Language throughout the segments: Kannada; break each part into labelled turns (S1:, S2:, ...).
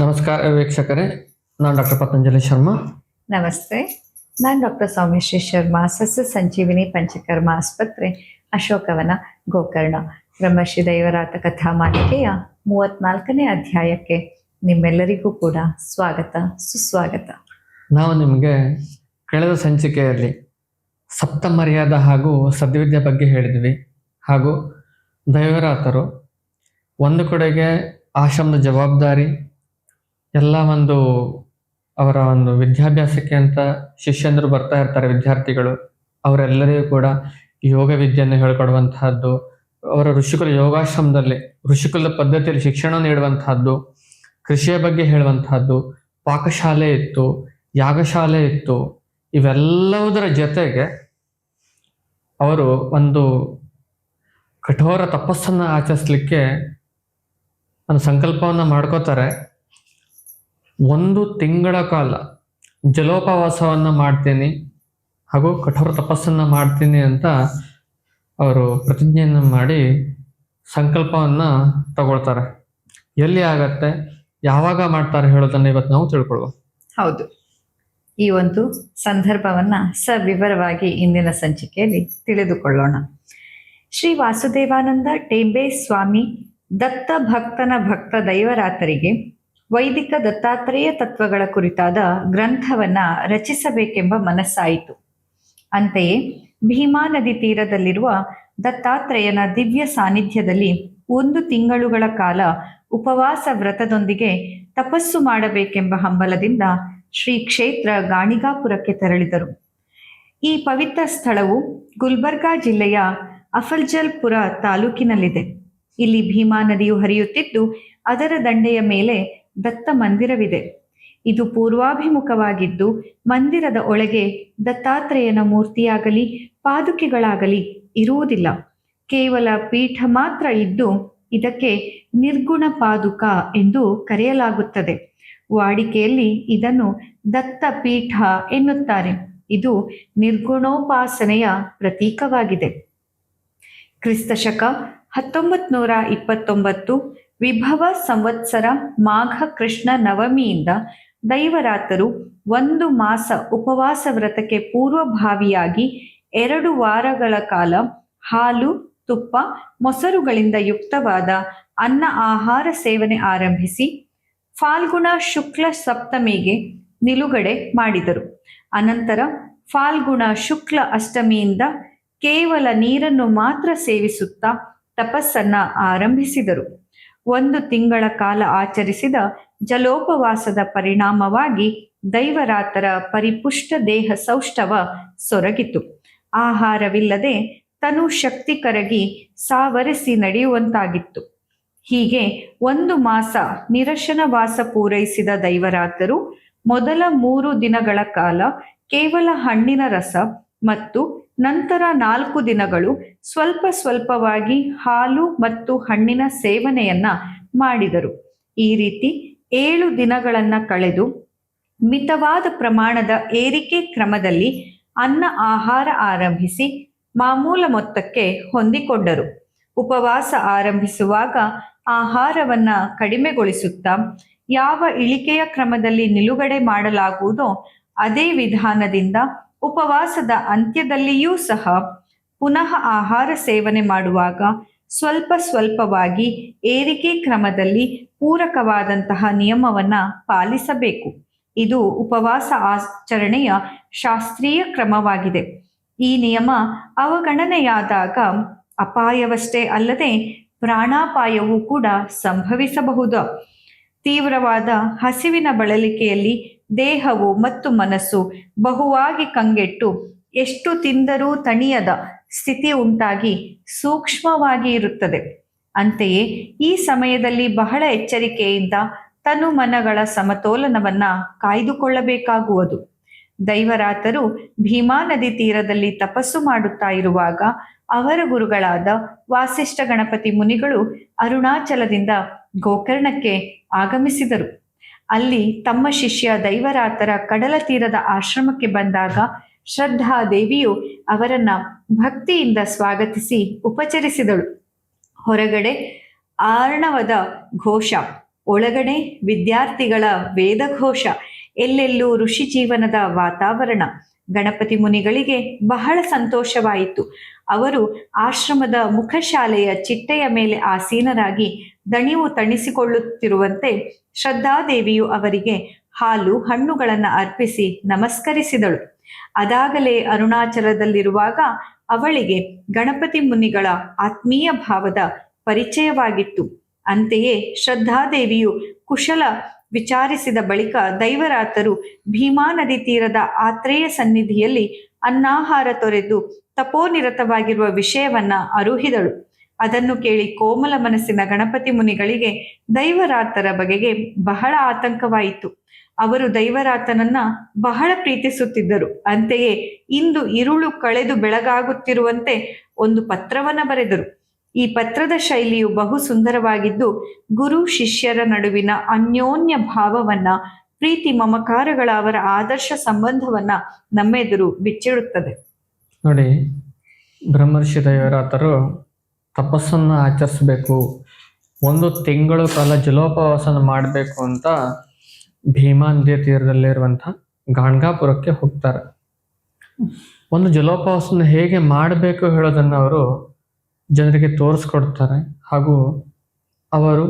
S1: ನಮಸ್ಕಾರ ವೀಕ್ಷಕರೇ ನಾನು ಡಾಕ್ಟರ್ ಪತಂಜಲಿ ಶರ್ಮಾ.
S2: ನಮಸ್ತೆ ನಾನು ಡಾಕ್ಟರ್ ಸೌಮ್ಯಶ್ರೀ ಶರ್ಮಾ ಸಸ್ಯ ಸಂಜೀವಿನಿ ಪಂಚಕರ್ಮ ಆಸ್ಪತ್ರೆ ಅಶೋಕವನ ಗೋಕರ್ಣ. ಬ್ರಹ್ಮಶ್ರೀ ದೈವರಾತ ಕಥಾ ಮಾಲಿಕೆಯ ಮೂವತ್ನಾಲ್ಕನೇ ಅಧ್ಯಾಯಕ್ಕೆ ನಿಮ್ಮೆಲ್ಲರಿಗೂ ಕೂಡ ಸ್ವಾಗತ ಸುಸ್ವಾಗತ.
S1: ನಾವು ನಿಮಗೆ ಕಳೆದ ಸಂಚಿಕೆಯಲ್ಲಿ ಸಪ್ತ ಮರ್ಯಾದ ಹಾಗೂ ಸದ್ವಿದ್ಯೆ ಬಗ್ಗೆ ಹೇಳಿದ್ವಿ. ಹಾಗೂ ದೈವರಾತರು ಒಂದು ಕಡೆಗೆ ಆಶ್ರಮದ ಜವಾಬ್ದಾರಿ ಎಲ್ಲ ಒಂದು ಅವರ ಒಂದು ವಿದ್ಯಾಭ್ಯಾಸಕ್ಕೆ ಅಂತ ಶಿಷ್ಯಂದರು ಬರ್ತಾ ಇರ್ತಾರೆ, ವಿದ್ಯಾರ್ಥಿಗಳು. ಅವರೆಲ್ಲರಿಗೂ ಕೂಡ ಯೋಗ ವಿದ್ಯೆಯನ್ನು ಹೇಳ್ಕೊಡುವಂತಹದ್ದು, ಅವರ ಋಷಿಕುಲ ಯೋಗಾಶ್ರಮದಲ್ಲಿ ಋಷಿಕುಲ ಪದ್ಧತಿಯಲ್ಲಿ ಶಿಕ್ಷಣ ನೀಡುವಂತಹದ್ದು, ಕೃಷಿಯ ಬಗ್ಗೆ ಹೇಳುವಂತಹದ್ದು, ಪಾಕಶಾಲೆ ಇತ್ತು, ಯಾಗಶಾಲೆ ಇತ್ತು, ಇವೆಲ್ಲವುದರ ಜೊತೆಗೆ ಅವರು ಒಂದು ಕಠೋರ ತಪಸ್ಸನ್ನು ಆಚರಿಸ್ಲಿಕ್ಕೆ ಒಂದು ಸಂಕಲ್ಪವನ್ನು ಮಾಡ್ಕೋತಾರೆ. ಒಂದು ತಿಂಗಳ ಕಾಲ ಜಲೋಪವಾಸವನ್ನು ಮಾಡ್ತೀನಿ ಹಾಗೂ ಕಠೋರ ತಪಸ್ಸನ್ನು ಮಾಡ್ತೀನಿ ಅಂತ ಅವರು ಪ್ರತಿಜ್ಞೆಯನ್ನು ಮಾಡಿ ಸಂಕಲ್ಪವನ್ನು ತಗೊಳ್ತಾರೆ. ಎಲ್ಲಿ ಆಗತ್ತೆ, ಯಾವಾಗ ಮಾಡ್ತಾರೆ ಹೇಳೋದನ್ನು ಇವತ್ತು ನಾವು ತಿಳ್ಕೊಳ್ಳುವ
S2: ಹೌದು. ಈ ಒಂದು ಸಂದರ್ಭವನ್ನ ಸವಿವರವಾಗಿ ಇಂದಿನ ಸಂಚಿಕೆಯಲ್ಲಿ ತಿಳಿದುಕೊಳ್ಳೋಣ. ಶ್ರೀ ವಾಸುದೇವಾನಂದ ಟೇಂಬೆ ಸ್ವಾಮಿ ದತ್ತ ಭಕ್ತನ ಭಕ್ತ ದೈವರಾತರಿಗೆ ವೈದಿಕ ದತ್ತಾತ್ರೇಯ ತತ್ವಗಳ ಕುರಿತಾದ ಗ್ರಂಥವನ್ನ ರಚಿಸಬೇಕೆಂಬ ಮನಸ್ಸಾಯಿತು. ಅಂತೆಯೇ ಭೀಮಾ ನದಿ ತೀರದಲ್ಲಿರುವ ದತ್ತಾತ್ರೇಯನ ದಿವ್ಯ ಸಾನ್ನಿಧ್ಯದಲ್ಲಿ ಒಂದು ತಿಂಗಳುಗಳ ಕಾಲ ಉಪವಾಸ ವ್ರತದೊಂದಿಗೆ ತಪಸ್ಸು ಮಾಡಬೇಕೆಂಬ ಹಂಬಲದಿಂದ ಶ್ರೀ ಕ್ಷೇತ್ರ ಗಾಣಿಗಾಪುರಕ್ಕೆ ತೆರಳಿದರು. ಈ ಪವಿತ್ರ ಸ್ಥಳವು ಗುಲ್ಬರ್ಗಾ ಜಿಲ್ಲೆಯ ಅಫಲ್ಜಲ್ಪುರ ತಾಲೂಕಿನಲ್ಲಿದೆ. ಇಲ್ಲಿ ಭೀಮಾ ನದಿಯು ಹರಿಯುತ್ತಿದ್ದು ಅದರ ದಂಡೆಯ ಮೇಲೆ ದತ್ತ ಮಂದಿರವಿದೆ. ಇದು ಪೂರ್ವಾಭಿಮುಖವಾಗಿದ್ದು, ಮಂದಿರದ ಒಳಗೆ ದತ್ತಾತ್ರೇಯನ ಮೂರ್ತಿಯಾಗಲಿ, ಪಾದುಕೆಗಳಾಗಲಿ ಇರುವುದಿಲ್ಲ. ಕೇವಲ ಪೀಠ ಮಾತ್ರ ಇದ್ದು, ಇದಕ್ಕೆ ನಿರ್ಗುಣ ಪಾದುಕ ಎಂದು ಕರೆಯಲಾಗುತ್ತದೆ. ವಾಡಿಕೆಯಲ್ಲಿ ಇದನ್ನು ದತ್ತ ಪೀಠ ಎನ್ನುತ್ತಾರೆ. ಇದು ನಿರ್ಗುಣೋಪಾಸನೆಯ ಪ್ರತೀಕವಾಗಿದೆ. ಕ್ರಿಸ್ತಶಕ ಹತ್ತೊಂಬತ್ತು ಇಪ್ಪತ್ತೊಂಬತ್ತು ವಿಭವ ಸಂವತ್ಸರ ಮಾಘ ಕೃಷ್ಣ ನವಮಿಯಿಂದ ದೈವರಾತರು ಒಂದು ಮಾಸ ಉಪವಾಸ ವ್ರತಕ್ಕೆ ಪೂರ್ವಭಾವಿಯಾಗಿ ಎರಡು ವಾರಗಳ ಕಾಲ ಹಾಲು, ತುಪ್ಪ, ಮೊಸರುಗಳಿಂದ ಯುಕ್ತವಾದ ಅನ್ನ ಆಹಾರ ಸೇವನೆ ಆರಂಭಿಸಿ ಫಾಲ್ಗುಣ ಶುಕ್ಲ ಸಪ್ತಮಿಗೆ ನಿಲುಗಡೆ ಮಾಡಿದರು. ಅನಂತರ ಫಾಲ್ಗುಣ ಶುಕ್ಲ ಅಷ್ಟಮಿಯಿಂದ ಕೇವಲ ನೀರನ್ನು ಮಾತ್ರ ಸೇವಿಸುತ್ತಾ ತಪಸ್ಸನ್ನ ಆರಂಭಿಸಿದರು. ಒಂದು ತಿಂಗಳ ಕಾಲ ಆಚರಿಸಿದ ಜಲೋಪವಾಸದ ಪರಿಣಾಮವಾಗಿ ದೈವರಾತರ ಪರಿಪುಷ್ಟ ದೇಹ ಸೌಷ್ಠವ ಸೊರಗಿತು. ಆಹಾರವಿಲ್ಲದೆ ತನು ಶಕ್ತಿ ಕರಗಿ ಸಾವರಿಸಿ ನಡೆಯುವಂತಾಗಿತ್ತು. ಹೀಗೆ ಒಂದು ಮಾಸ ನಿರಶನವಾಸ ಪೂರೈಸಿದ ದೈವರಾತರು ಮೊದಲ ಮೂರು ದಿನಗಳ ಕಾಲ ಕೇವಲ ಹಣ್ಣಿನ ರಸ ಮತ್ತು ನಂತರ ನಾಲ್ಕು ದಿನಗಳು ಸ್ವಲ್ಪ ಸ್ವಲ್ಪವಾಗಿ ಹಾಲು ಮತ್ತು ಹಣ್ಣಿನ ಸೇವನೆಯನ್ನ ಮಾಡಿದರು. ಈ ರೀತಿ ಏಳು ದಿನಗಳನ್ನ ಕಳೆದು ಮಿತವಾದ ಪ್ರಮಾಣದ ಏರಿಕೆ ಕ್ರಮದಲ್ಲಿ ಅನ್ನ ಆಹಾರ ಆರಂಭಿಸಿ ಮಾಮೂಲ ಮೊತ್ತಕ್ಕೆ ಹೊಂದಿಕೊಂಡರು. ಉಪವಾಸ ಆರಂಭಿಸುವಾಗ ಆಹಾರವನ್ನ ಕಡಿಮೆಗೊಳಿಸುತ್ತಾ ಯಾವ ಇಳಿಕೆಯ ಕ್ರಮದಲ್ಲಿ ನಿಲುಗಡೆ ಮಾಡಲಾಗುವುದೋ ಅದೇ ವಿಧಾನದಿಂದ ಉಪವಾಸದ ಅಂತ್ಯದಲ್ಲಿಯೂ ಸಹ ಪುನಃ ಆಹಾರ ಸೇವನೆ ಮಾಡುವಾಗ ಸ್ವಲ್ಪ ಸ್ವಲ್ಪವಾಗಿ ಏರಿಕೆ ಕ್ರಮದಲ್ಲಿ ಪೂರಕವಾದಂತಹ ನಿಯಮವನ್ನ ಪಾಲಿಸಬೇಕು. ಇದು ಉಪವಾಸ ಆಚರಣೆಯ ಶಾಸ್ತ್ರೀಯ ಕ್ರಮವಾಗಿದೆ. ಈ ನಿಯಮ ಅವಗಣನೆಯಾದಾಗ ಅಪಾಯವಷ್ಟೇ ಅಲ್ಲದೆ ಪ್ರಾಣಾಪಾಯವೂ ಕೂಡ ಸಂಭವಿಸಬಹುದು. ತೀವ್ರವಾದ ಹಸಿವಿನ ಬಳಲಿಕೆಯಲ್ಲಿ ದೇಹವು ಮತ್ತು ಮನಸ್ಸು ಬಹುವಾಗಿ ಕಂಗೆಟ್ಟು ಎಷ್ಟು ತಿಂದರೂ ತಣಿಯದ ಸ್ಥಿತಿ ಉಂಟಾಗಿ ಸೂಕ್ಷ್ಮವಾಗಿ ಇರುತ್ತದೆ. ಅಂತೆಯೇ ಈ ಸಮಯದಲ್ಲಿ ಬಹಳ ಎಚ್ಚರಿಕೆಯಿಂದ ತನು ಮನಗಳ ಸಮತೋಲನವನ್ನ ಕಾಯ್ದುಕೊಳ್ಳಬೇಕಾಗುವುದು. ದೈವರಾತರು ಭೀಮಾ ನದಿ ತೀರದಲ್ಲಿ ತಪಸ್ಸು ಮಾಡುತ್ತಾ ಇರುವಾಗ ಅವರ ಗುರುಗಳಾದ ವಾಸಿಷ್ಠ ಗಣಪತಿ ಮುನಿಗಳು ಅರುಣಾಚಲದಿಂದ ಗೋಕರ್ಣಕ್ಕೆ ಆಗಮಿಸಿದರು. ಅಲ್ಲಿ ತಮ್ಮ ಶಿಷ್ಯ ದೈವರಾತರ ಕಡಲ ತೀರದ ಆಶ್ರಮಕ್ಕೆ ಬಂದಾಗ ಶ್ರದ್ಧಾ ದೇವಿಯು ಅವರನ್ನ ಭಕ್ತಿಯಿಂದ ಸ್ವಾಗತಿಸಿ ಉಪಚರಿಸಿದಳು. ಹೊರಗಡೆ ಆರ್ಣವದ ಘೋಷ, ಒಳಗಡೆ ವಿದ್ಯಾರ್ಥಿಗಳ ವೇದ ಘೋಷ ಎಲ್ಲೆಲ್ಲೂ ಋಷಿ ಜೀವನದ ವಾತಾವರಣ. ಗಣಪತಿ ಮುನಿಗಳಿಗೆ ಬಹಳ ಸಂತೋಷವಾಯಿತು. ಅವರು ಆಶ್ರಮದ ಮುಖಶಾಲೆಯ ಚಿಟ್ಟೆಯ ಮೇಲೆ ಆಸೀನರಾಗಿ ದಣಿವು ತಣಿಸಿಕೊಳ್ಳುತ್ತಿರುವಂತೆ ಶ್ರದ್ಧಾದೇವಿಯು ಅವರಿಗೆ ಹಾಲು, ಹಣ್ಣುಗಳನ್ನು ಅರ್ಪಿಸಿ ನಮಸ್ಕರಿಸಿದಳು. ಅದಾಗಲೇ ಅರುಣಾಚಲದಲ್ಲಿರುವಾಗ ಅವಳಿಗೆ ಗಣಪತಿ ಮುನಿಗಳ ಆತ್ಮೀಯ ಭಾವದ ಪರಿಚಯವಾಗಿತ್ತು. ಅಂತೆಯೇ ಶ್ರದ್ಧಾದೇವಿಯು ಕುಶಲ ವಿಚಾರಿಸಿದ ಬಳಿಕ ದೈವರಾತರು ಭೀಮಾ ನದಿ ತೀರದ ಆತ್ರೇಯ ಸನ್ನಿಧಿಯಲ್ಲಿ ಅನ್ನಾಹಾರ ತೊರೆದು ತಪೋನಿರತವಾಗಿರುವ ವಿಷಯವನ್ನ ಅರುಹಿದಳು. ಅದನ್ನು ಕೇಳಿ ಕೋಮಲ ಮನಸ್ಸಿನ ಗಣಪತಿ ಮುನಿಗಳಿಗೆ ದೈವರಾತರ ಬಗೆಗೆ ಬಹಳ ಆತಂಕವಾಯಿತು. ಅವರು ದೈವರಾತನನ್ನ ಬಹಳ ಪ್ರೀತಿಸುತ್ತಿದ್ದರು. ಅಂತೆಯೇ ಇಂದು ಇರುಳು ಕಳೆದು ಬೆಳಗಾಗುತ್ತಿರುವಂತೆ ಒಂದು ಪತ್ರವನ್ನ ಬರೆದರು. ಈ ಪತ್ರದ ಶೈಲಿಯು ಬಹು ಸುಂದರವಾಗಿದ್ದು ಗುರು ಶಿಷ್ಯರ ನಡುವಿನ ಅನ್ಯೋನ್ಯ ಭಾವವನ್ನ, ಪ್ರೀತಿ ಮಮಕಾರಗಳ ಅವರ ಆದರ್ಶ ಸಂಬಂಧವನ್ನ ನಮ್ಮೆದುರು ಬಿಚ್ಚಿಡುತ್ತದೆ.
S1: ನೋಡಿ, ಬ್ರಹ್ಮರ್ಷಿ ದೈವರಾತರು ತಪಸ್ಸನ್ನು ಆಚರಿಸಬೇಕು, ಒಂದು ತಿಂಗಳು ಕಾಲ ಜಲೋಪವಾಸನ ಮಾಡಬೇಕು ಅಂತ ಭೀಮಾ ನದಿಯ ತೀರದಲ್ಲಿರುವಂಥ ಗಾಣ್ಗಾಪುರಕ್ಕೆ ಹೋಗ್ತಾರೆ. ಒಂದು ಜಲೋಪವಾಸನ ಹೇಗೆ ಮಾಡಬೇಕು ಹೇಳೋದನ್ನು ಅವರು ಜನರಿಗೆ ತೋರಿಸ್ಕೊಡ್ತಾರೆ ಹಾಗೂ ಅವರು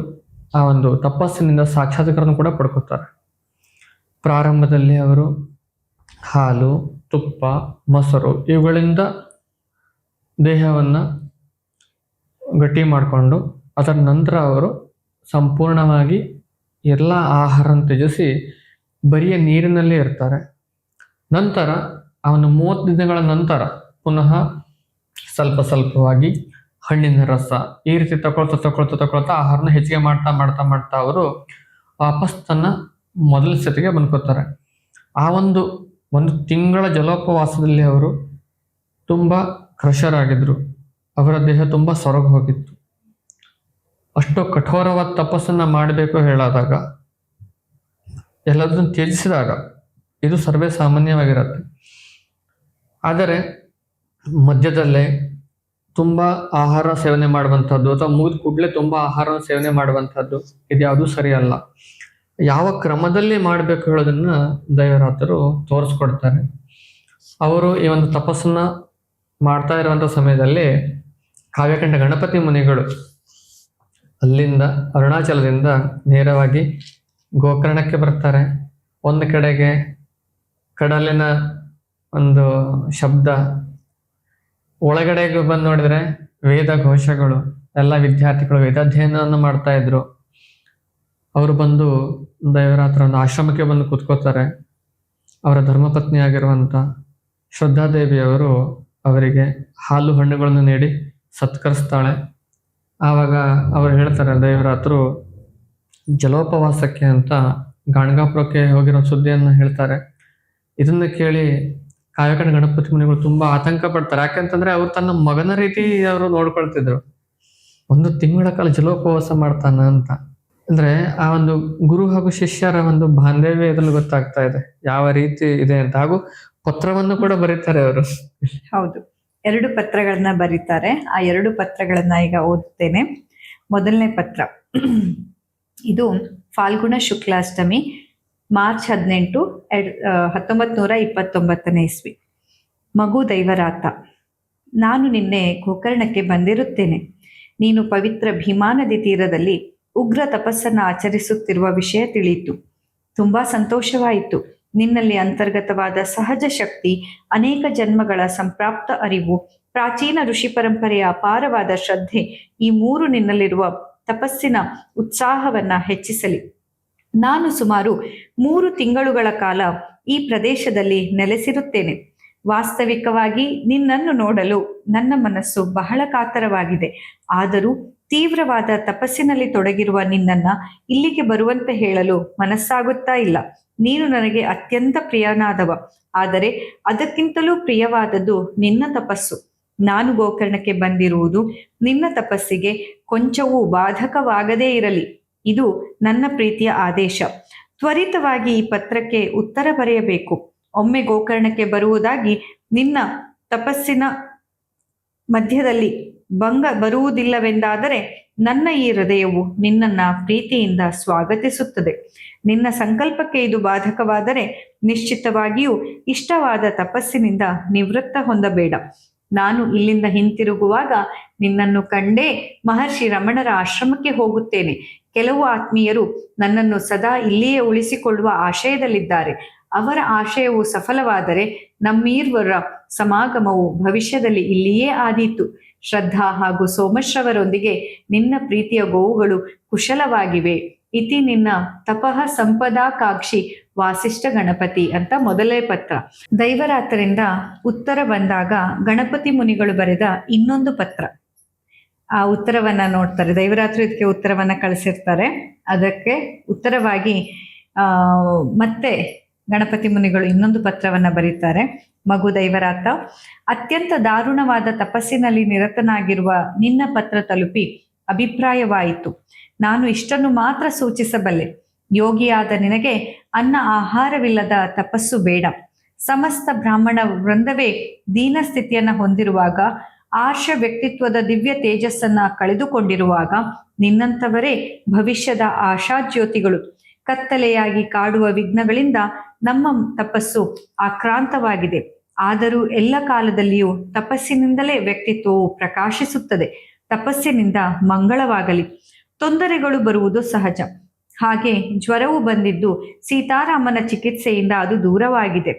S1: ಆ ಒಂದು ತಪಸ್ಸಿನಿಂದ ಸಾಕ್ಷಾತ್ಕಾರನ ಕೂಡ ಪಡ್ಕೋತಾರೆ. ಪ್ರಾರಂಭದಲ್ಲಿ ಅವರು ಹಾಲು, ತುಪ್ಪ, ಮೊಸರು ಇವುಗಳಿಂದ ದೇಹವನ್ನು ಗಟ್ಟಿ ಮಾಡಿಕೊಂಡು ಅದರ ನಂತರ ಅವರು ಸಂಪೂರ್ಣವಾಗಿ ಎಲ್ಲ ಆಹಾರನ ತ್ಯಜಿಸಿ ಬರಿಯ ನೀರಿನಲ್ಲೇ ಇರ್ತಾರೆ. ನಂತರ ಅವನು ಮೂವತ್ತು ದಿನಗಳ ನಂತರ ಪುನಃ ಸ್ವಲ್ಪ ಸ್ವಲ್ಪವಾಗಿ ಹಣ್ಣಿನ ರಸ ಈ ರೀತಿ ತಗೊಳ್ತಾ ತಗೊಳ್ತಾ ತಗೊಳ್ತಾ ಆಹಾರನ ಹೆಚ್ಚಿಗೆ ಮಾಡ್ತಾ ಮಾಡ್ತಾ ಮಾಡ್ತಾ ಅವರು ವಾಪಸ್ ತನ್ನ ಮೊದಲ ಸ್ಥಿತಿಗೆ ಬಂದ್ಕೋತಾರೆ ಆ ಒಂದು ಒಂದು ತಿಂಗಳ ಜಲೋಪವಾಸದಲ್ಲಿ ಅವರು ತುಂಬ ಕ್ರಷರಾಗಿದ್ದರು ಅವರ ದೇಹ ತುಂಬ ಸೊರಗು ಹೋಗಿತ್ತು. ಅಷ್ಟು ಕಠೋರವಾದ ತಪಸ್ಸನ್ನು ಮಾಡಬೇಕು ಹೇಳಾದಾಗ, ಎಲ್ಲದನ್ನು ತ್ಯಜಿಸಿದಾಗ ಇದು ಸರ್ವೇ ಸಾಮಾನ್ಯವಾಗಿರುತ್ತೆ. ಆದರೆ ಮಧ್ಯದಲ್ಲೇ ತುಂಬ ಆಹಾರ ಸೇವನೆ ಮಾಡುವಂಥದ್ದು ಅಥವಾ ಮುಗಿದ ಕೂಡಲೇ ತುಂಬ ಆಹಾರ ಸೇವನೆ ಮಾಡುವಂಥದ್ದು ಯಾವುದು ಸರಿಯಲ್ಲ. ಯಾವ ಕ್ರಮದಲ್ಲಿ ಮಾಡಬೇಕು ಹೇಳೋದನ್ನು ದೈವರಾತರು ತೋರಿಸ್ಕೊಡ್ತಾರೆ. ಅವರು ಈ ಒಂದು ತಪಸ್ಸನ್ನ ಮಾಡ್ತಾ ಇರುವಂಥ ಸಮಯದಲ್ಲಿ ಕಾವ್ಯಕಂಠ ಗಣಪತಿ ಮುನಿಗಳು ಅಲ್ಲಿಂದ ಅರುಣಾಚಲದಿಂದ ನೇರವಾಗಿ ಗೋಕರ್ಣಕ್ಕೆ ಬರ್ತಾರೆ. ಒಂದು ಕಡೆಗೆ ಕಡಲಿನ ಒಂದು ಶಬ್ದ, ಒಳಗಡೆಗೆ ಬಂದು ನೋಡಿದರೆ ವೇದ ಘೋಷಗಳು, ಎಲ್ಲ ವಿದ್ಯಾರ್ಥಿಗಳು ವೇದಾಧ್ಯಯನವನ್ನು ಮಾಡ್ತಾ ಇದ್ರು. ಅವರು ಬಂದು ದೈವರಾತ್ರ ಒಂದು ಆಶ್ರಮಕ್ಕೆ ಬಂದು ಕೂತ್ಕೋತಾರೆ ಅವರ ಧರ್ಮಪತ್ನಿ ಆಗಿರುವಂಥ ಶ್ರದ್ಧಾದೇವಿಯವರು ಅವರಿಗೆ ಹಾಲು ಹಣ್ಣುಗಳನ್ನು ನೀಡಿ ಸತ್ಕರಿಸ್ತಾಳೆ. ಆವಾಗ ಅವ್ರು ಹೇಳ್ತಾರೆ ದೈವರಾತ್ರು ಜಲೋಪವಾಸಕ್ಕೆ ಅಂತ ಗಾಣಗಾಪುರಕ್ಕೆ ಹೋಗಿರೋ ಸುದ್ದಿಯನ್ನು ಹೇಳ್ತಾರೆ. ಇದನ್ನ ಕೇಳಿ ಕಾಯಕಂಡ ಗಣಪತಿ ಮುನಿಗಳು ತುಂಬಾ ಆತಂಕ ಪಡ್ತಾರೆ. ಯಾಕೆಂತಂದ್ರೆ ಅವ್ರು ತನ್ನ ಮಗನ ರೀತಿ ಅವರು ನೋಡ್ಕೊಳ್ತಿದ್ರು. ಒಂದು ತಿಂಗಳ ಕಾಲ ಜಲೋಪವಾಸ ಮಾಡ್ತಾನ ಅಂತ. ಅಂದ್ರೆ ಆ ಒಂದು ಗುರು ಹಾಗೂ ಶಿಷ್ಯರ ಒಂದು ಬಾಂಧವ್ಯ ಇದ್ರಲ್ಲಿ ಗೊತ್ತಾಗ್ತಾ ಇದೆ. ಯಾವ ರೀತಿ ಇದೆ ಅಂತ. ಹಾಗೂ ಪತ್ರವನ್ನು ಕೂಡ ಬರೀತಾರೆ ಅವರು.
S2: ಹೌದು. ಎರಡು ಪತ್ರಗಳನ್ನ ಬರೀತಾರೆ. ಆ ಎರಡು ಪತ್ರಗಳನ್ನ ಈಗ ಓದುತ್ತೇನೆ. ಮೊದಲನೇ ಪತ್ರ. ಇದು ಫಾಲ್ಗುಣ ಶುಕ್ಲಾಷ್ಟಮಿ, ಮಾರ್ಚ್ ಹದಿನೆಂಟು, ಎರಡ್ ಹತ್ತೊಂಬತ್ ನೂರ ಇಪ್ಪತ್ತೊಂಬತ್ತನೇ ಇಸ್ವಿ. ಮಗು ದೈವರಾತ, ನಾನು ನಿನ್ನೆ ಗೋಕರ್ಣಕ್ಕೆ ಬಂದಿರುತ್ತೇನೆ. ನೀನು ಪವಿತ್ರ ಭೀಮಾನದಿ ತೀರದಲ್ಲಿ ಉಗ್ರ ತಪಸ್ಸನ್ನು ಆಚರಿಸುತ್ತಿರುವ ವಿಷಯ ತಿಳಿಯಿತು. ತುಂಬಾ ಸಂತೋಷವಾಯಿತು. ನಿನ್ನಲ್ಲಿ ಅಂತರ್ಗತವಾದ ಸಹಜ ಶಕ್ತಿ, ಅನೇಕ ಜನ್ಮಗಳ ಸಂಪ್ರಾಪ್ತ ಅರಿವು, ಪ್ರಾಚೀನ ಋಷಿ ಪರಂಪರೆಯ ಅಪಾರವಾದ ಶ್ರದ್ಧೆ ಈ ಮೂರು ನಿನ್ನಲ್ಲಿರುವ ತಪಸ್ಸಿನ ಉತ್ಸಾಹವನ್ನ ಹೆಚ್ಚಿಸಲಿ. ನಾನು ಸುಮಾರು ಮೂರು ತಿಂಗಳುಗಳ ಕಾಲ ಈ ಪ್ರದೇಶದಲ್ಲಿ ನೆಲೆಸಿರುತ್ತೇನೆ. ವಾಸ್ತವಿಕವಾಗಿ ನಿನ್ನನ್ನು ನೋಡಲು ನನ್ನ ಮನಸ್ಸು ಬಹಳ ಕಾತರವಾಗಿದೆ. ಆದರೂ ತೀವ್ರವಾದ ತಪಸ್ಸಿನಲ್ಲಿ ತೊಡಗಿರುವ ನಿನ್ನನ್ನ ಇಲ್ಲಿಗೆ ಬರುವಂತೆ ಹೇಳಲು ಮನಸ್ಸಾಗುತ್ತಾ ಇಲ್ಲ. ನೀನು ನನಗೆ ಅತ್ಯಂತ ಪ್ರಿಯನಾದವ. ಆದರೆ ಅದಕ್ಕಿಂತಲೂ ಪ್ರಿಯವಾದದ್ದು ನಿನ್ನ ತಪಸ್ಸು. ನಾನು ಗೋಕರ್ಣಕ್ಕೆ ಬಂದಿರುವುದು ನಿನ್ನ ತಪಸ್ಸಿಗೆ ಕೊಂಚವೂ ಬಾಧಕವಾಗದೇ ಇರಲಿ. ಇದು ನನ್ನ ಪ್ರೀತಿಯ ಆದೇಶ. ತ್ವರಿತವಾಗಿ ಈ ಪತ್ರಕ್ಕೆ ಉತ್ತರ ಬರೆಯಬೇಕು. ಒಮ್ಮೆ ಗೋಕರ್ಣಕ್ಕೆ ಬರುವುದಾಗಿ ನಿನ್ನ ತಪಸ್ಸಿನ ಮಧ್ಯದಲ್ಲಿ ಭಂಗ ಬರುವುದಿಲ್ಲವೆಂದಾದರೆ ನನ್ನ ಈ ಹೃದಯವು ನಿನ್ನನ್ನ ಪ್ರೀತಿಯಿಂದ ಸ್ವಾಗತಿಸುತ್ತದೆ. ನಿನ್ನ ಸಂಕಲ್ಪಕ್ಕೆ ಇದು ಬಾಧಕವಾದರೆ ನಿಶ್ಚಿತವಾಗಿಯೂ ಇಷ್ಟವಾದ ತಪಸ್ಸಿನಿಂದ ನಿವೃತ್ತ ಹೊಂದಬೇಡ. ನಾನು ಇಲ್ಲಿಂದ ಹಿಂತಿರುಗುವಾಗ ನಿನ್ನನ್ನು ಕಂಡೇ ಮಹರ್ಷಿ ರಮಣರ ಆಶ್ರಮಕ್ಕೆ ಹೋಗುತ್ತೇನೆ. ಕೆಲವು ಆತ್ಮೀಯರು ನನ್ನನ್ನು ಸದಾ ಇಲ್ಲಿಯೇ ಉಳಿಸಿಕೊಳ್ಳುವ ಆಶಯದಲ್ಲಿದ್ದಾರೆ. ಅವರ ಆಶಯವು ಸಫಲವಾದರೆ ನಮ್ಮೀರ್ವರ ಸಮಾಗಮವು ಭವಿಷ್ಯದಲ್ಲಿ ಇಲ್ಲಿಯೇ ಆದೀತು. ಶ್ರದ್ಧಾ ಹಾಗೂ ಸೋಮಶ್ರವರೊಂದಿಗೆ ನಿನ್ನ ಪ್ರೀತಿಯ ಗೋವುಗಳು ಕುಶಲವಾಗಿವೆ. ಇತಿ ನಿನ್ನ ತಪಃ ಸಂಪದಾಕಾಕ್ಷಿ ವಾಸಿಷ್ಠ ಗಣಪತಿ ಅಂತ ಮೊದಲೇ ಪತ್ರ. ದೈವರಾತ್ರಿಂದ ಉತ್ತರ ಬಂದಾಗ ಗಣಪತಿ ಮುನಿಗಳು ಬರೆದ ಇನ್ನೊಂದು ಪತ್ರ. ಆ ಉತ್ತರವನ್ನ ನೋಡ್ತಾರೆ. ದೈವರಾತ್ರಿ ಇದಕ್ಕೆ ಉತ್ತರವನ್ನ ಕಳಿಸಿರ್ತಾರೆ. ಅದಕ್ಕೆ ಉತ್ತರವಾಗಿ ಮತ್ತೆ ಗಣಪತಿ ಮುನಿಗಳು ಇನ್ನೊಂದು ಪತ್ರವನ್ನ ಬರೀತಾರೆ, ಮಗು ದೈವರಾತ, ಅತ್ಯಂತ ದಾರುಣವಾದ ತಪಸ್ಸಿನಲ್ಲಿ ನಿರತನಾಗಿರುವ ನಿನ್ನ ಪತ್ರ ತಲುಪಿ ಅಭಿಪ್ರಾಯವಾಯಿತು. ನಾನು ಇಷ್ಟನ್ನು ಮಾತ್ರ ಸೂಚಿಸಬಲ್ಲೆ. ಯೋಗಿಯಾದ ನಿನಗೆ ಅನ್ನ ಆಹಾರವಿಲ್ಲದ ತಪಸ್ಸು ಬೇಡ. ಸಮಸ್ತ ಬ್ರಾಹ್ಮಣ ವೃಂದವೇ ದೀನ ಸ್ಥಿತಿಯನ್ನ ಹೊಂದಿರುವಾಗ, ಆರ್ಷ ವ್ಯಕ್ತಿತ್ವದ ದಿವ್ಯ ತೇಜಸ್ಸನ್ನ ಕಳೆದುಕೊಂಡಿರುವಾಗ ನಿನ್ನಂಥವರೇ ಭವಿಷ್ಯದ ಆಶಾಜ್ಯೋತಿಗಳು. ಕತ್ತಲೆಯಾಗಿ ಕಾಡುವ ವಿಘ್ನಗಳಿಂದ ನಮ್ಮ ತಪಸ್ಸು ಆಕ್ರಾಂತವಾಗಿದೆ. ಆದರೂ ಎಲ್ಲ ಕಾಲದಲ್ಲಿಯೂ ತಪಸ್ಸಿನಿಂದಲೇ ವ್ಯಕ್ತಿತ್ವವು ಪ್ರಕಾಶಿಸುತ್ತದೆ. ತಪಸ್ಸಿನಿಂದ ಮಂಗಳವಾಗಲಿ. ತೊಂದರೆಗಳು ಬರುವುದು ಸಹಜ. ಹಾಗೆ ಜ್ವರವು ಬಂದಿದ್ದು ಸೀತಾರಾಮನ ಚಿಕಿತ್ಸೆಯಿಂದ ಅದು ದೂರವಾಗಿದೆ.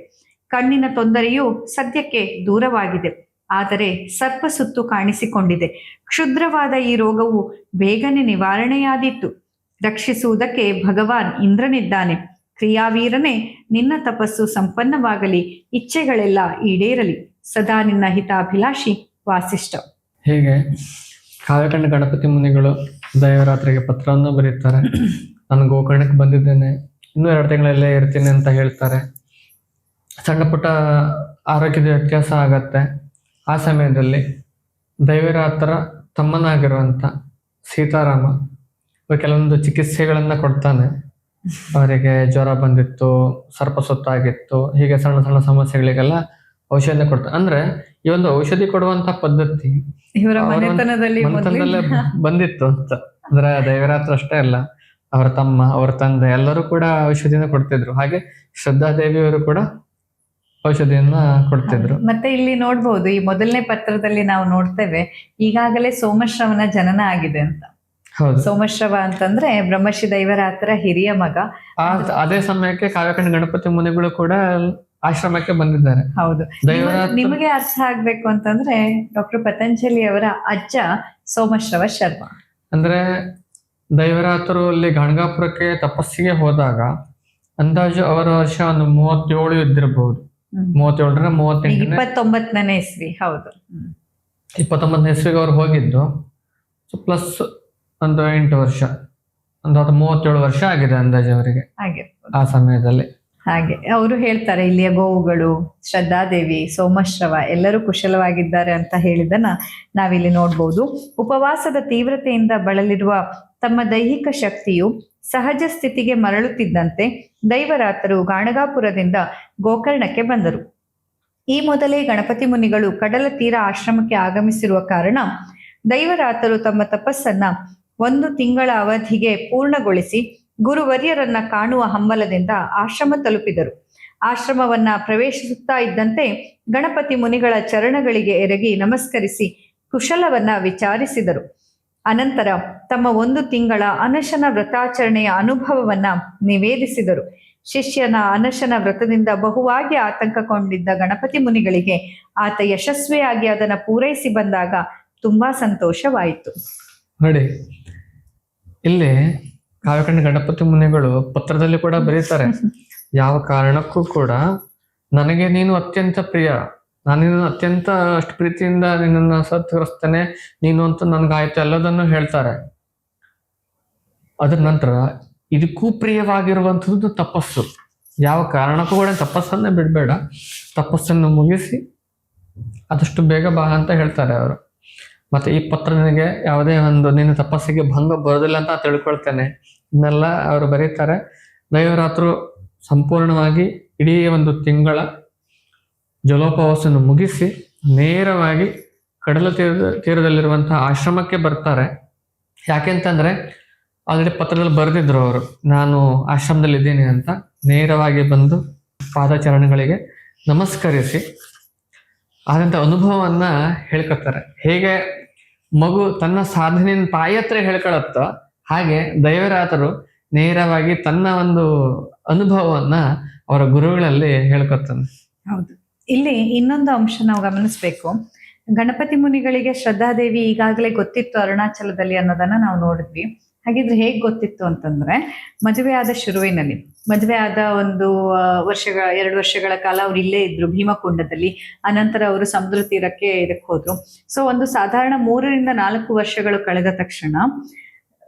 S2: ಕಣ್ಣಿನ ತೊಂದರೆಯು ಸದ್ಯಕ್ಕೆ ದೂರವಾಗಿದೆ. ಆದರೆ ಸರ್ಪ ಸುತ್ತು ಕಾಣಿಸಿಕೊಂಡಿದೆ. ಕ್ಷುದ್ರವಾದ ಈ ರೋಗವು ಬೇಗನೆ ನಿವಾರಣೆಯಾದೀತು. ರಕ್ಷಿಸುವುದಕ್ಕೆ ಭಗವಾನ್ ಇಂದ್ರನಿದ್ದಾನೆ. ಕ್ರಿಯಾವೀರನೇ, ನಿನ್ನ ತಪಸ್ಸು ಸಂಪನ್ನವಾಗಲಿ, ಇಚ್ಛೆಗಳೆಲ್ಲ ಈಡೇರಲಿ. ಸದಾ ನಿನ್ನ ಹಿತಾಭಿಲಾಷಿ, ವಾಸಿಷ್ಠ.
S1: ಹೇಗೆ ಕಾವ್ಯಕಂಡ ಗಣಪತಿ ಮುನಿಗಳು ದೈವರಾತ್ರಿಗೆ ಪತ್ರವನ್ನು ಬರೆಯುತ್ತಾರೆ. ನಾನು ಗೋಕರ್ಣಕ್ಕೆ ಬಂದಿದ್ದೇನೆ. ಇನ್ನೂ ಎರಡು ತಿಂಗಳಲ್ಲೇ ಇರ್ತೀನಿ ಅಂತ ಹೇಳ್ತಾರೆ. ಸಣ್ಣ ಪುಟ್ಟ ಆರೋಗ್ಯದ ವ್ಯತ್ಯಾಸ ಆಗತ್ತೆ. ಆ ಸಮಯದಲ್ಲಿ ದೈವರಾತ್ರ ತಮ್ಮನಾಗಿರುವಂಥ ಸೀತಾರಾಮ ಕೆಲವೊಂದು ಚಿಕಿತ್ಸೆಗಳನ್ನ ಕೊಡ್ತಾನೆ. ಅವರಿಗೆ ಜ್ವರ ಬಂದಿತ್ತು ಸರ್ಪ ಸೊತ್ತಾಗಿತ್ತು ಹೀಗೆ ಸಣ್ಣ ಸಣ್ಣ ಸಮಸ್ಯೆಗಳಿಗೆಲ್ಲ ಔಷಧಿ ಕೊಡ್ತಾರೆ. ಅಂದ್ರೆ ಈ ಒಂದು ಔಷಧಿ ಕೊಡುವಂತ ಪದ್ಧತಿ
S2: ಮನೆತನದಲ್ಲಿ
S1: ಬಂದಿತ್ತು ಅಂತ. ಅಂದ್ರೆ ದೇವರಾತ್ರ ಅಷ್ಟೇ ಅಲ್ಲ ಅವರ ತಮ್ಮ ಅವರ ತಂದೆ ಎಲ್ಲರೂ ಕೂಡ ಔಷಧಿಯನ್ನು ಕೊಡ್ತಿದ್ರು. ಹಾಗೆ ಶ್ರದ್ಧಾ ದೇವಿಯವರು ಕೂಡ ಔಷಧಿಯನ್ನ ಕೊಡ್ತಿದ್ರು.
S2: ಮತ್ತೆ ಇಲ್ಲಿ ನೋಡ್ಬೋದು ಈ ಮೊದಲನೇ ಪತ್ರದಲ್ಲಿ ನಾವು ನೋಡ್ತೇವೆ ಈಗಾಗಲೇ ಸೋಮಶ್ರವನ ಜನನ ಆಗಿದೆ ಅಂತ. ಸೋಮಶ್ರವ ಅಂತಂದ್ರೆ ಬ್ರಹ್ಮರ್ಷಿ ದೈವರಾತ್ರ ಹಿರಿಯ ಮಗ.
S1: ಅದೇ ಸಮಯಕ್ಕೆ ಕಾವ್ಯಕಂಡ ಗಣಪತಿ ಮುನಿಗಳು ಕೂಡ ಆಶ್ರಮಕ್ಕೆ ಬಂದಿದ್ದಾರೆ.
S2: ಹೌದು. ನಿಮಗೆ ಅರ್ಥ ಆಗ್ಬೇಕು ಅಂತಂದ್ರೆ ಡಾಕ್ಟರ್ ಪತಂಜಲಿ ಅವರ ಅಜ್ಜ ಸೋಮಶ್ರವ ಶರ್ಮ.
S1: ಅಂದ್ರೆ ದೈವರಾತರು ಅಲ್ಲಿ ಗಣಗಾಪುರಕ್ಕೆ ತಪಸ್ಸಿಗೆ ಹೋದಾಗ ಅಂದಾಜು ಅವರ ವರ್ಷ ಒಂದು ಮೂವತ್ತೇಳು ಇದ್ದಿರಬಹುದು. ಮೂವತ್ತೇಳರ ಮೂವತ್ತೆಂಟು
S2: ಇಪ್ಪತ್ತೊಂಬತ್ತನೇ ಇಸ್ವಿ ಹೌದು.
S1: ಇಪ್ಪತ್ತೊಂಬತ್ತನೇ ಇಸ್ವಿಗೆ ಅವ್ರು ಹೋಗಿದ್ದು. ಸೊ ಪ್ಲಸ್ ಒಂದು ಎಂಟು ವರ್ಷ ಒಂದು ಹತ್ತು ಮೂವತ್ತೇಳು ವರ್ಷ ಆಗಿದೆ ಅಂದಾಜು ಅವರಿಗೆ.
S2: ಹಾಗೆ.
S1: ಆ ಸಮಯದಲ್ಲಿ.
S2: ಹಾಗೆ. ಅವರು ಹೇಳ್ತಾರೆ ಇಲ್ಲಿಯ ಗೋವುಗಳು ಶ್ರದ್ಧಾದೇವಿ ಸೋಮಶ್ರವ ಎಲ್ಲರೂ ಕುಶಲವಾಗಿದ್ದಾರೆ ಅಂತ ಹೇಳಿದನ್ನ ನಾವಿಲ್ಲಿ ನೋಡ್ಬೋದು. ಉಪವಾಸದ ತೀವ್ರತೆಯಿಂದ ಬಳಲಿರುವ ತಮ್ಮ ದೈಹಿಕ ಶಕ್ತಿಯು ಸಹಜ ಸ್ಥಿತಿಗೆ ಮರಳುತ್ತಿದ್ದಂತೆ ದೈವರಾತರು ಗಾಣಗಾಪುರದಿಂದ ಗೋಕರ್ಣಕ್ಕೆ ಬಂದರು. ಈ ಮೊದಲೇ ಗಣಪತಿ ಮುನಿಗಳು ಕಡಲ ತೀರ ಆಶ್ರಮಕ್ಕೆ ಆಗಮಿಸಿರುವ ಕಾರಣ ದೈವರಾತರು ತಮ್ಮ ತಪಸ್ಸನ್ನ ಒಂದು ತಿಂಗಳ ಅವಧಿಗೆ ಪೂರ್ಣಗೊಳಿಸಿ ಗುರುವರ್ಯರನ್ನ ಕಾಣುವ ಹಂಬಲದಿಂದ ಆಶ್ರಮ ತಲುಪಿದರು. ಆಶ್ರಮವನ್ನ ಪ್ರವೇಶಿಸುತ್ತಾ ಇದ್ದಂತೆ ಗಣಪತಿ ಮುನಿಗಳ ಚರಣಗಳಿಗೆ ಎರಗಿ ನಮಸ್ಕರಿಸಿ ಕುಶಲವನ್ನ ವಿಚಾರಿಸಿದರು. ಅನಂತರ ತಮ್ಮ ಒಂದು ತಿಂಗಳ ಅನಶನ ವ್ರತಾಚರಣೆಯ ಅನುಭವವನ್ನ ನಿವೇದಿಸಿದರು. ಶಿಷ್ಯನ ಅನಶನ ವ್ರತದಿಂದ ಬಹುವಾಗಿ ಆತಂಕಗೊಂಡಿದ್ದ ಗಣಪತಿ ಮುನಿಗಳಿಗೆ ಆತ ಯಶಸ್ವಿಯಾಗಿ ಅದನ್ನು ಪೂರೈಸಿ ಬಂದಾಗ ತುಂಬಾ ಸಂತೋಷವಾಯಿತು.
S1: ಇಲ್ಲಿ ಕಾವ್ಯಕಂಡ ಗಣಪತಿ ಮುನಿಗಳು ಪತ್ರದಲ್ಲಿ ಕೂಡ ಬರೀತಾರೆ. ಯಾವ ಕಾರಣಕ್ಕೂ ಕೂಡ ನನಗೆ ನೀನು ಅತ್ಯಂತ ಪ್ರಿಯ. ನಾನು ನಿನ್ನನ್ನು ಅತ್ಯಂತ ಅಷ್ಟು ಪ್ರೀತಿಯಿಂದ ನಿನ್ನನ್ನು ಸತ್ಕರಿಸ್ತೇನೆ ನೀನು ಅಂತ ನನ್ಗಾಯ್ತು ಎಲ್ಲದನ್ನು ಹೇಳ್ತಾರೆ. ಅದ್ರ ನಂತರ ಇದಕ್ಕೂ ಪ್ರಿಯವಾಗಿರುವಂಥದ್ದು ತಪಸ್ಸು. ಯಾವ ಕಾರಣಕ್ಕೂ ಕೂಡ ತಪಸ್ಸನ್ನೇ ಬಿಡಬೇಡ. ತಪಸ್ಸನ್ನು ಮುಗಿಸಿ ಆದಷ್ಟು ಬೇಗ ಬಾ ಅಂತ ಹೇಳ್ತಾರೆ ಅವರು. ಮತ್ತೆ ಈ ಪತ್ರ ನಿನಗೆ ಯಾವುದೇ ಒಂದು ನಿನ್ನ ತಪಸ್ಸಿಗೆ ಭಂಗ ಬರೋದಿಲ್ಲ ಅಂತ ತಿಳ್ಕೊಳ್ತೇನೆ. ಇದನ್ನೆಲ್ಲ ಅವರು ಬರೀತಾರೆ. ದೈವರಾತ್ರು ಸಂಪೂರ್ಣವಾಗಿ ಇಡೀ ಒಂದು ತಿಂಗಳ ಜಲೋಪವಾಸವನ್ನು ಮುಗಿಸಿ ನೇರವಾಗಿ ಕಡಲ ತೀರದ ತೀರದಲ್ಲಿರುವಂತಹ ಆಶ್ರಮಕ್ಕೆ ಬರ್ತಾರೆ. ಯಾಕೆಂತಂದ್ರೆ ಆಲ್ರೆಡಿ ಪತ್ರದಲ್ಲಿ ಬರೆದಿದ್ರು ಅವರು, ನಾನು ಆಶ್ರಮದಲ್ಲಿ ಇದ್ದೀನಿ ಅಂತ ನೇರವಾಗಿ ಬಂದು ಪಾದಚರಣಗಳಿಗೆ ನಮಸ್ಕರಿಸಿ ಆದಂತ ಅನುಭವವನ್ನ ಹೇಳ್ಕೊತಾರೆ ಹೇಗೆ ಮಗು ತನ್ನ ಸಾಧನೆಯನ್ನು ಪಾಯತ್ರ ಹೇಳ್ಕೊಳತ್ತೋ. ಹಾಗೆ ದೈವರಾತರು ನೇರವಾಗಿ ತನ್ನ ಒಂದು ಅನುಭವವನ್ನ ಅವರ ಗುರುಗಳಲ್ಲಿ ಹೇಳ್ಕೊತಾನೆ
S2: ಹೌದು. ಇಲ್ಲಿ ಇನ್ನೊಂದು ಅಂಶ ನಾವು ಗಮನಿಸ್ಬೇಕು. ಗಣಪತಿ ಮುನಿಗಳಿಗೆ ಶ್ರದ್ಧಾದೇವಿ ಈಗಾಗಲೇ ಗೊತ್ತಿತ್ತು ಅರುಣಾಚಲದಲ್ಲಿ ಅನ್ನೋದನ್ನ ನಾವು ನೋಡಿದ್ವಿ. ಹಾಗಿದ್ರೆ ಹೇಗ್ ಗೊತ್ತಿತ್ತು ಅಂತಂದ್ರೆ, ಮದುವೆ ಆದ ಶುರುವಿನಲ್ಲಿ, ಮದುವೆ ಆದ ಒಂದು ವರ್ಷಗಳ, ಎರಡು ವರ್ಷಗಳ ಕಾಲ ಅವ್ರು ಇಲ್ಲೇ ಇದ್ರು, ಭೀಮಕುಂಡದಲ್ಲಿ. ಅನಂತರ ಅವರು ಸಮುದ್ರ ತೀರಕ್ಕೆ ಇದಕ್ಕೆ ಹೋದ್ರು. ಸೊ ಒಂದು ಸಾಧಾರಣ ಮೂರರಿಂದ ನಾಲ್ಕು ವರ್ಷಗಳು ಕಳೆದ ತಕ್ಷಣ,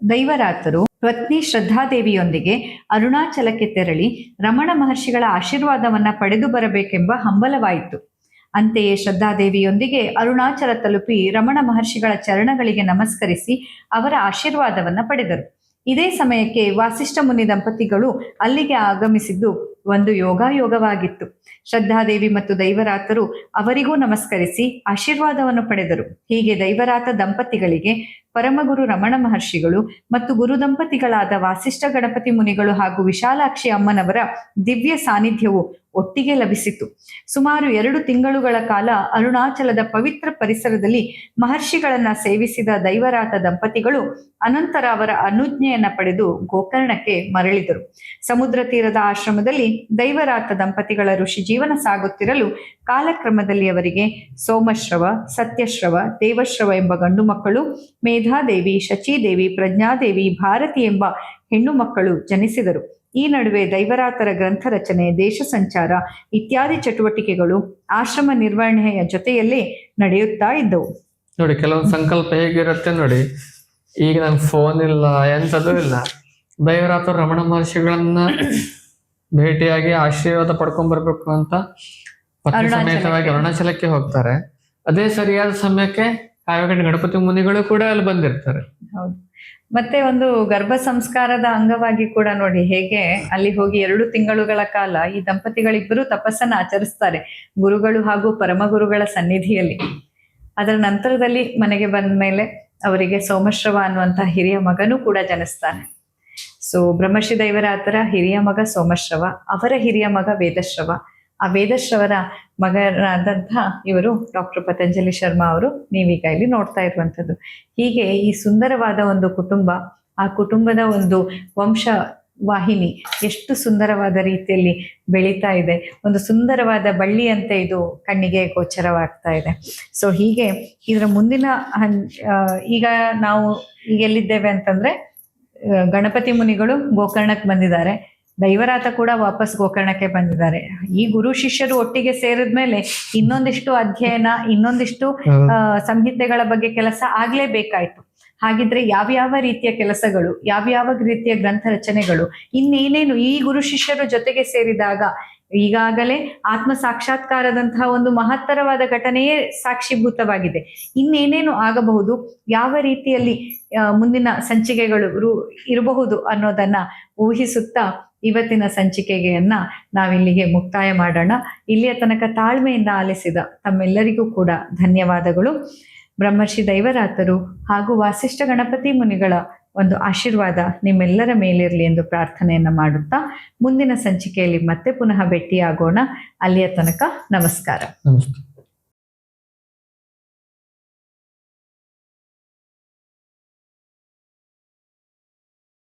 S2: ದೈವರಾತರು ಪತ್ನಿ ಶ್ರದ್ಧಾದೇವಿಯೊಂದಿಗೆ ಅರುಣಾಚಲಕ್ಕೆ ತೆರಳಿ ರಮಣ ಮಹರ್ಷಿಗಳ ಆಶೀರ್ವಾದವನ್ನ ಪಡೆದು ಬರಬೇಕೆಂಬ ಹಂಬಲವಾಯಿತು. ಅಂತೆಯೇ ಶ್ರದ್ಧಾದೇವಿಯೊಂದಿಗೆ ಅರುಣಾಚಲ ತಲುಪಿ ರಮಣ ಮಹರ್ಷಿಗಳ ಚರಣಗಳಿಗೆ ನಮಸ್ಕರಿಸಿ ಅವರ ಆಶೀರ್ವಾದವನ್ನ ಪಡೆದರು. ಇದೇ ಸಮಯಕ್ಕೆ ವಾಸಿಷ್ಠ ಮುನಿ ದಂಪತಿಗಳು ಅಲ್ಲಿಗೆ ಆಗಮಿಸಿದ್ದು ಒಂದು ಯೋಗಾಯೋಗವಾಗಿತ್ತು. ಶ್ರದ್ಧಾದೇವಿ ಮತ್ತು ದೈವರಾತರು ಅವರಿಗೂ ನಮಸ್ಕರಿಸಿ ಆಶೀರ್ವಾದವನ್ನು ಪಡೆದರು. ಹೀಗೆ ದೈವರಾತ ದಂಪತಿಗಳಿಗೆ ಪರಮಗುರು ರಮಣ ಮಹರ್ಷಿಗಳು ಮತ್ತು ಗುರು ದಂಪತಿಗಳಾದ ವಾಸಿಷ್ಠ ಗಣಪತಿ ಮುನಿಗಳು ಹಾಗೂ ವಿಶಾಲಾಕ್ಷಿ ಅಮ್ಮನವರ ದಿವ್ಯ ಸಾನ್ನಿಧ್ಯವು ಒಟ್ಟಿಗೆ ಲಭಿಸಿತು. ಸುಮಾರು ಎರಡು ತಿಂಗಳುಗಳ ಕಾಲ ಅರುಣಾಚಲದ ಪವಿತ್ರ ಪರಿಸರದಲ್ಲಿ ಮಹರ್ಷಿಗಳನ್ನ ಸೇವಿಸಿದ ದೈವರಾತ ದಂಪತಿಗಳು ಅನಂತರ ಅವರ ಅನುಜ್ಞೆಯನ್ನ ಪಡೆದು ಗೋಕರ್ಣಕ್ಕೆ ಮರಳಿದರು. ಸಮುದ್ರ ತೀರದ ಆಶ್ರಮದಲ್ಲಿ ದೈವರಾತ ದಂಪತಿಗಳ ಋಷಿ ಜೀವನ ಸಾಗುತ್ತಿರಲು ಕಾಲಕ್ರಮದಲ್ಲಿ ಅವರಿಗೆ ಸೋಮಶ್ರವ, ಸತ್ಯಶ್ರವ, ದೇವಶ್ರವ ಎಂಬ ಗಂಡು ಮಕ್ಕಳು, ಮೇಧಾದೇವಿ, ಶಚಿದೇವಿ, ಪ್ರಜ್ಞಾದೇವಿ, ಭಾರತಿ ಎಂಬ ಹೆಣ್ಣು ಮಕ್ಕಳು ಜನಿಸಿದರು. ಈ ನಡುವೆ ದೈವರಾತರ ಗ್ರಂಥ ರಚನೆ ದೇಶ ಸಂಚಾರ ಇತ್ಯಾದಿ ಚಟುವಟಿಕೆಗಳು ಆಶ್ರಮ ನಿರ್ವಹಣೆಯ ಜೊತೆಯಲ್ಲೇ ನಡೆಯುತ್ತಾ ಇದ್ದವು.
S1: ನೋಡಿ ಕೆಲವೊಂದು ಸಂಕಲ್ಪ ಹೇಗಿರುತ್ತೆ ನೋಡಿ ಈಗ ನಂಗೆ ಫೋನ್ ಇಲ್ಲ ಎಂಥದ್ದು ಇಲ್ಲ. ದೈವರಾತ ರಮಣ ಮಹರ್ಷಿಗಳನ್ನ ಭೇಟಿಯಾಗಿ ಆಶೀರ್ವಾದ ಪಡ್ಕೊಂಡ್ ಬರ್ಬೇಕು ಅಂತ ಪತ್ನಿ ಸಮೇತವಾಗಿ ಅರುಣಾಚಲಕ್ಕೆ ಹೋಗ್ತಾರೆ. ಅದೇ ಸರಿಯಾದ ಸಮಯಕ್ಕೆ ಕಾವ್ಯಗಂಡ ಗಣಪತಿ ಮುನಿಗಳು ಕೂಡ ಅಲ್ಲಿ ಬಂದಿರ್ತಾರೆ.
S2: ಹೌದು. ಮತ್ತೆ ಒಂದು ಗರ್ಭ ಸಂಸ್ಕಾರದ ಅಂಗವಾಗಿ ಕೂಡ ನೋಡಿ ಹೇಗೆ ಅಲ್ಲಿ ಹೋಗಿ ಎರಡು ತಿಂಗಳುಗಳ ಕಾಲ ಈ ದಂಪತಿಗಳಿಬ್ಬರು ತಪಸ್ಸನ್ನು ಆಚರಿಸ್ತಾರೆ, ಗುರುಗಳು ಹಾಗೂ ಪರಮಗುರುಗಳ ಸನ್ನಿಧಿಯಲ್ಲಿ. ಅದರ ನಂತರದಲ್ಲಿ ಮನೆಗೆ ಬಂದ ಮೇಲೆ ಅವರಿಗೆ ಸೋಮಶ್ರವ ಅನ್ನುವಂತಹ ಹಿರಿಯ ಮಗನೂ ಕೂಡ ಜನಿಸ್ತಾನೆ. ಸೊ ಬ್ರಹ್ಮಶ್ರೀ ದೈವರಾತರ ಹಿರಿಯ ಮಗ ಸೋಮಶ್ರವ, ಅವರ ಹಿರಿಯ ಮಗ ವೇದಶ್ರವ. ಆ ವೇದಶ್ರವರ ಮಗನಾದಂತಹ ಇವರು ಡಾಕ್ಟರ್ ಪತಂಜಲಿ ಶರ್ಮಾ ಅವರು ನೀವೀಗ ಇಲ್ಲಿ ನೋಡ್ತಾ ಇರುವಂಥದ್ದು. ಹೀಗೆ ಈ ಸುಂದರವಾದ ಒಂದು ಕುಟುಂಬ, ಆ ಕುಟುಂಬದ ಒಂದು ವಂಶ ವಾಹಿನಿ ಎಷ್ಟು ಸುಂದರವಾದ ರೀತಿಯಲ್ಲಿ ಬೆಳೀತಾ ಇದೆ. ಒಂದು ಸುಂದರವಾದ ಬಳ್ಳಿಯಂತೆ ಇದು ಕಣ್ಣಿಗೆ ಗೋಚರವಾಗ್ತಾ ಇದೆ. ಸೊ ಹೀಗೆ ಇದರ ಮುಂದಿನ ಹನ್ ಈಗ ನಾವು ಈಗ ಎಲ್ಲಿದ್ದೇವೆ ಅಂತಂದ್ರೆ ಗಣಪತಿ ಮುನಿಗಳು ಗೋಕರ್ಣಕ್ಕೆ ಬಂದಿದ್ದಾರೆ. ದೈವರಾತ ಕೂಡ ವಾಪಸ್ ಗೋಕರ್ಣಕ್ಕೆ ಬಂದಿದ್ದಾರೆ. ಈ ಗುರು ಶಿಷ್ಯರು ಒಟ್ಟಿಗೆ ಸೇರಿದ್ಮೇಲೆ ಇನ್ನೊಂದಿಷ್ಟು ಅಧ್ಯಯನ ಇನ್ನೊಂದಿಷ್ಟು ಸಂಹಿತೆಗಳ ಬಗ್ಗೆ ಕೆಲಸ ಆಗ್ಲೇಬೇಕಾಯ್ತು. ಹಾಗಿದ್ರೆ ಯಾವ್ಯಾವ ರೀತಿಯ ಕೆಲಸಗಳು ಯಾವ್ಯಾವ ರೀತಿಯ ಗ್ರಂಥ ರಚನೆಗಳು ಇನ್ನೇನೇನು ಈ ಗುರು ಶಿಷ್ಯರು ಜೊತೆಗೆ ಸೇರಿದಾಗ ಈಗಾಗಲೇ ಆತ್ಮ ಸಾಕ್ಷಾತ್ಕಾರದಂತಹ ಒಂದು ಮಹತ್ತರವಾದ ಘಟನೆಯೇ ಸಾಕ್ಷಿಭೂತವಾಗಿದೆ. ಇನ್ನೇನೇನು ಆಗಬಹುದು ಯಾವ ರೀತಿಯಲ್ಲಿ ಮುಂದಿನ ಸಂಚಿಕೆಗಳು ಇರಬಹುದು ಅನ್ನೋದನ್ನ ಊಹಿಸುತ್ತಾ ಇವತ್ತಿನ ಸಂಚಿಕೆಗೆಯನ್ನ ನಾವಿಲ್ಲಿಗೆ ಮುಕ್ತಾಯ ಮಾಡೋಣ. ಇಲ್ಲಿಯ ತನಕ ತಾಳ್ಮೆಯಿಂದ ಆಲಿಸಿದ ತಮ್ಮೆಲ್ಲರಿಗೂ ಕೂಡ ಧನ್ಯವಾದಗಳು. ಬ್ರಹ್ಮರ್ಷಿ ದೈವರಾತರು ಹಾಗೂ ವಾಸಿಷ್ಠ ಗಣಪತಿ ಮುನಿಗಳ ಒಂದು ಆಶೀರ್ವಾದ ನಿಮ್ಮೆಲ್ಲರ ಮೇಲಿರಲಿ ಎಂದು ಪ್ರಾರ್ಥನೆಯನ್ನು ಮಾಡುತ್ತಾ ಮುಂದಿನ ಸಂಚಿಕೆಯಲ್ಲಿ ಮತ್ತೆ ಪುನಃ ಭೇಟಿಯಾಗೋಣ. ಅಲ್ಲಿಯ ತನಕ ನಮಸ್ಕಾರ.
S1: ನಮಸ್ತೆ.